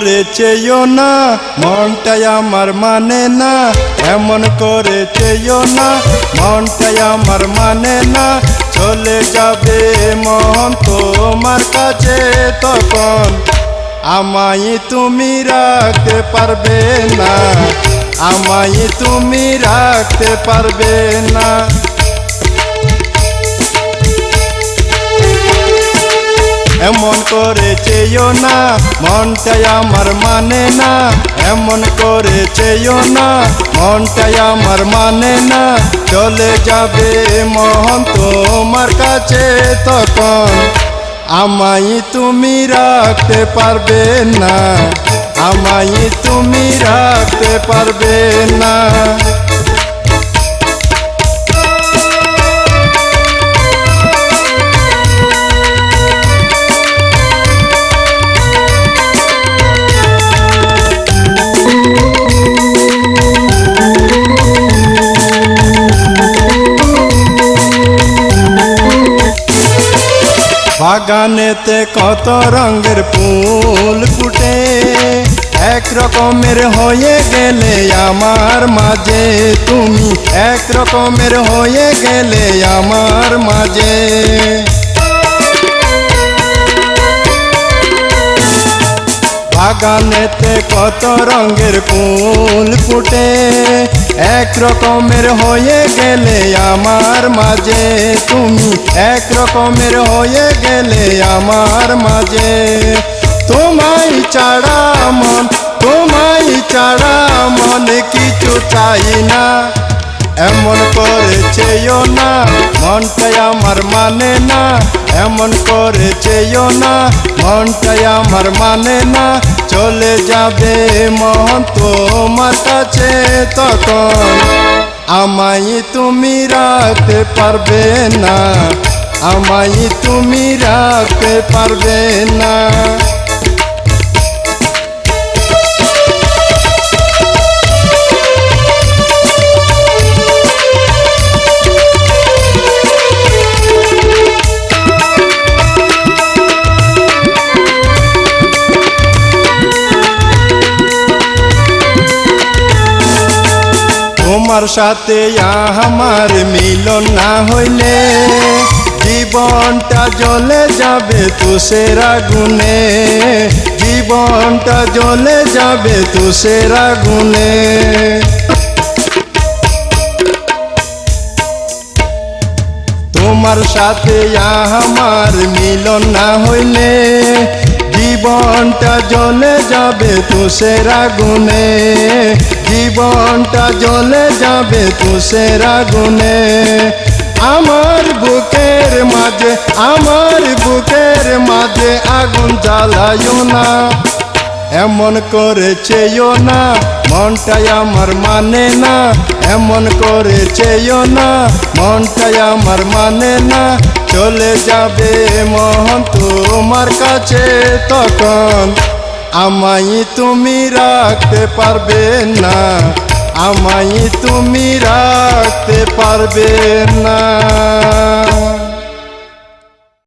করে চেয়েও না মনটাই আমার মানে না, এমন করে চেয়েও না মনটাই আমার মানে না, চলে যাবে মন তোমার কাছে তখন। আমায় তুমি রাখতে পারবে না, আমায় তুমি রাখতে পারবে না। এমন করে না মনটাই আমার মানে না। এমন করে না মনটাই আমার মানে না। চলে যাবে মোহন তোমার কাছে তখন। আমায় তুমি রাখতে পারবে না, আমায় তুমি রাখতে পারবে না। বাগানেতে কত রঙের ফুল ফুটে। এক রকমের হয়ে গেলে আমার মাঝে, তুমি এক রকমের হয়ে গেলে আমার মাঝে। বাগানেতে কত রঙের ফুল ফুটে। এক রকমের হয়ে গেলে আমার মাঝে, তুমি এক রকমের হয়ে গেলে আমার মাঝে। তোমায় ছাড়া মন, তোমায় ছাড়া মনে কিছু চাই না। এমন করেছেও না, মনটাই আমার মানে না। এমন করে চেয়েও না, মনটাই আমার মানে না। চলে যাবে মন তোমার কাছে তখন। আমাই তুমি রাখতে পারবে না আমাই তুমি রাখতে পারবে না। তোমার সাথে আমার মিলন না হইলে জীবনটা জ্বলে যাবে তুষের আগুনে। জীবনটা জ্বলে যাবে তুষের আগুনে। তোমার সাথে আমার মিলন না হইলে জীবনটা জ্বলে যাবে তুষের আগুনে। জীবনটা জ্বলে যাবে তুষের আগুনে। আমার বুকের মাঝে, আমার বুকের মাঝে আগুন জ্বালায়ও না। এমন করেছেও না, মনটাই আমার মানে না। এমন করেছেও না, মনটাই আমার মানে না। চলে যাবে মোহন তোমার কাছে তখন। আমায় তুমি রাখতে পারবে না আমায় তুমি রাখতে পারবে না।